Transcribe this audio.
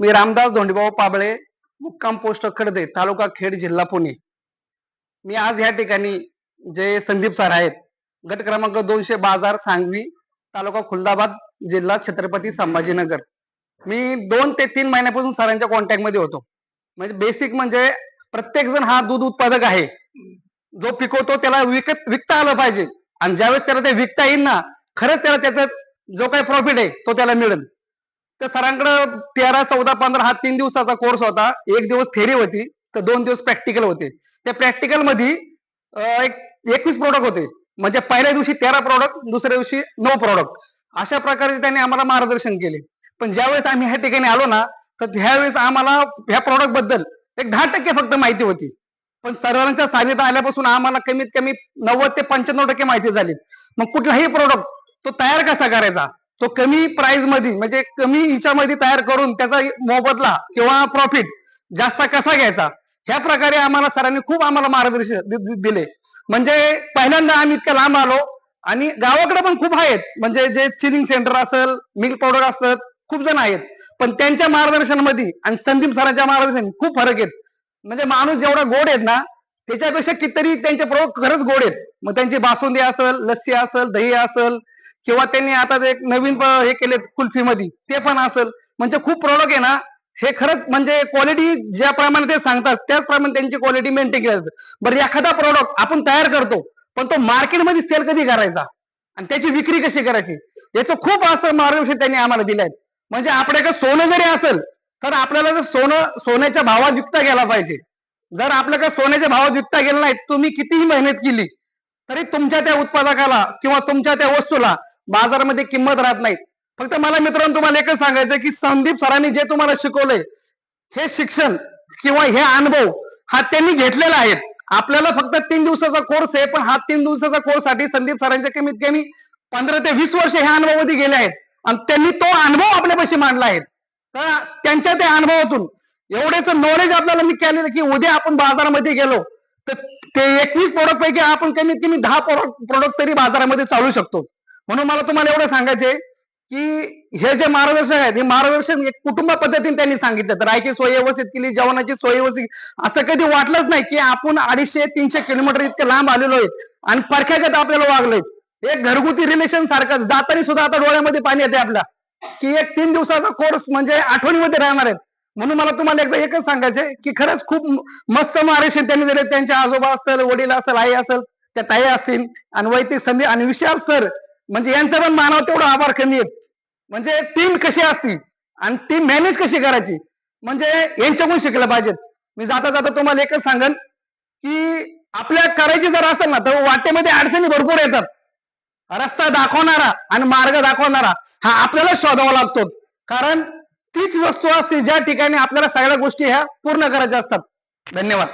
मी रामदास धोंडीभाऊ पाबळे मुक्काम पोस्ट खडदे तालुका खेड जिल्हा पुणे. मी आज या ठिकाणी जे संदीप सर आहेत गट क्रमांक दोनशे बाजार सांगवी तालुका खुलदाबाद जिल्हा छत्रपती संभाजीनगर. मी दोन ते तीन महिन्यापासून सरांच्या कॉन्टॅक्टमध्ये होतो. म्हणजे बेसिक म्हणजे प्रत्येक जण हा दूध उत्पादक आहे. जो पिकवतो त्याला विकत विकता आलं पाहिजे. आणि ज्यावेळेस त्याला ते विकता येईल ना खरंच त्याला त्याचा जो काही प्रॉफिट आहे तो त्याला मिळेल. तर सरांकडे तेरा चौदा पंधरा हा तीन दिवसाचा कोर्स होता. एक दिवस थेरी होती तर दोन दिवस प्रॅक्टिकल होते. त्या प्रॅक्टिकलमध्ये एक एकवीस प्रोडक्ट होते. म्हणजे पहिल्या दिवशी तेरा प्रॉडक्ट दुसऱ्या दिवशी नऊ प्रोडक्ट अशा प्रकारे त्यांनी आम्हाला मार्गदर्शन केले. पण ज्यावेळेस आम्ही ह्या ठिकाणी आलो ना तर त्यावेळेस आम्हाला ह्या प्रॉडक्टबद्दल एक दहा टक्के फक्त माहिती होती. पण सरांच्या सानिध्यात आल्यापासून आम्हाला कमीत कमी नव्वद ते पंच्याण्णव टक्के माहिती झाली. मग कुठलाही प्रोडक्ट तो तयार कसा करायचा? तो कमी प्राइसमध्ये म्हणजे कमी हिच्यामध्ये तयार करून त्याचा मोबदला किंवा प्रॉफिट जास्त कसा घ्यायचा ह्या प्रकारे आम्हाला सरांनी खूप आम्हाला मार्गदर्शन दिले. म्हणजे पहिल्यांदा आम्ही इतक्या लांब आलो आणि गावाकडे पण खूप आहेत. म्हणजे जे चिलिंग सेंटर असेल मिल्क पावडर असतात खूप जण आहेत. पण त्यांच्या मार्गदर्शनामध्ये आणि संदीप सरांच्या मार्गदर्शन खूप फरक आहेत. म्हणजे माणूस जेवढा गोड आहेत ना त्याच्यापेक्षा कितीतरी त्यांचे प्रयोग खरंच गोड आहेत. मग त्यांची बासुंदी असेल लस्सी असेल दही असेल किंवा त्यांनी आता एक नवीन हे केले कुल्फी मध्ये ते पण असेल. म्हणजे खूप प्रोडक्ट आहे ना हे खरंच म्हणजे क्वालिटी ज्याप्रमाणे ते सांगतात त्याचप्रमाणे त्यांची क्वालिटी मेंटेन केली जाते. बरं एखादा प्रोडक्ट आपण तयार करतो पण तो मार्केटमध्ये सेल कधी करायचा? आणि त्याची विक्री कशी करायची? याचं खूप असं मार्गदर्शन त्यांनी आम्हाला दिलंय. म्हणजे आपल्याकडे सोनं जरी असेल तर आपल्याला जर सोनं सोन्याच्या भावात विकता गेला पाहिजे. जर आपल्याकडे सोन्याच्या भावात विकता गेला नाही तुम्ही कितीही मेहनत केली तरी तुमच्या त्या उत्पादकाला किंवा तुमच्या त्या वस्तूला बाजारामध्ये किंमत राहत नाही फक्त मला मित्रांनो तुम्हाला एकच सांगायचं की संदीप सरांनी जे तुम्हाला शिकवलंय हे शिक्षण किंवा हे अनुभव हा त्यांनी घेतलेला आहे. आपल्याला फक्त तीन दिवसाचा कोर्स आहे पण हा तीन दिवसाचा कोर्ससाठी संदीप सरांच्या कमीत कमी पंधरा ते वीस वर्ष ह्या अनुभवामध्ये गेले आहेत. आणि त्यांनी तो अनुभव आपल्यापाशी मांडला आहे. तर त्यांच्या त्या अनुभवातून एवढेच नॉलेज आपल्याला मी केलेलं की उद्या आपण बाजारामध्ये गेलो तर ते एकवीस प्रोडक्ट पैकी आपण कमीत कमी दहा प्रोडक्ट तरी बाजारामध्ये चालू शकतो. म्हणून मला तुम्हाला एवढं सांगायचंय की हे जे मार्गदर्शन आहेत हे मार्गदर्शन एक म्हणजे कुटुंब पद्धतीने त्यांनी सांगितलं. तर राहायची सोय व्यवस्थित केली जेवणाची सोय व्यवस्थित असं कधी वाटलंच नाही की आपण अडीचशे तीनशे किलोमीटर इतके लांब आलेलो आहे आणि परख्यागत आपल्याला वागलोय. एक घरगुती रिलेशन सारखं जाताना सुद्धा आता डोळ्यामध्ये पाणी येते आपल्या की एक तीन दिवसाचा कोर्स म्हणजे आठवणीमध्ये राहणार आहेत. म्हणून मला तुम्हाला एकदा एकच सांगायचंय की खरंच खूप मस्त मार्गदर्शन त्यांनी दिले. त्यांचे आजोबा असतील वडील असेल आई असेल त्या ताई असतील. आणि वैदिक संधी आणि विशाल सर म्हणजे यांचा पण मानव तेवढा आभार कमी आहेत म्हणजे टीम कशी असती आणि टीम मॅनेज कशी करायची? म्हणजे यांच्याकडून शिकलं पाहिजेत. मी जाता जाता तुम्हाला एकच सांगन की आपल्या करायची जर असेल ना तर वाटेमध्ये अडचणी भरपूर येतात. रस्ता दाखवणारा आणि मार्ग दाखवणारा हा आपल्याला शोधावा लागतो. कारण तीच वस्तू असते ज्या ठिकाणी आपल्याला सगळ्या गोष्टी ह्या पूर्ण करायच्या असतात. धन्यवाद.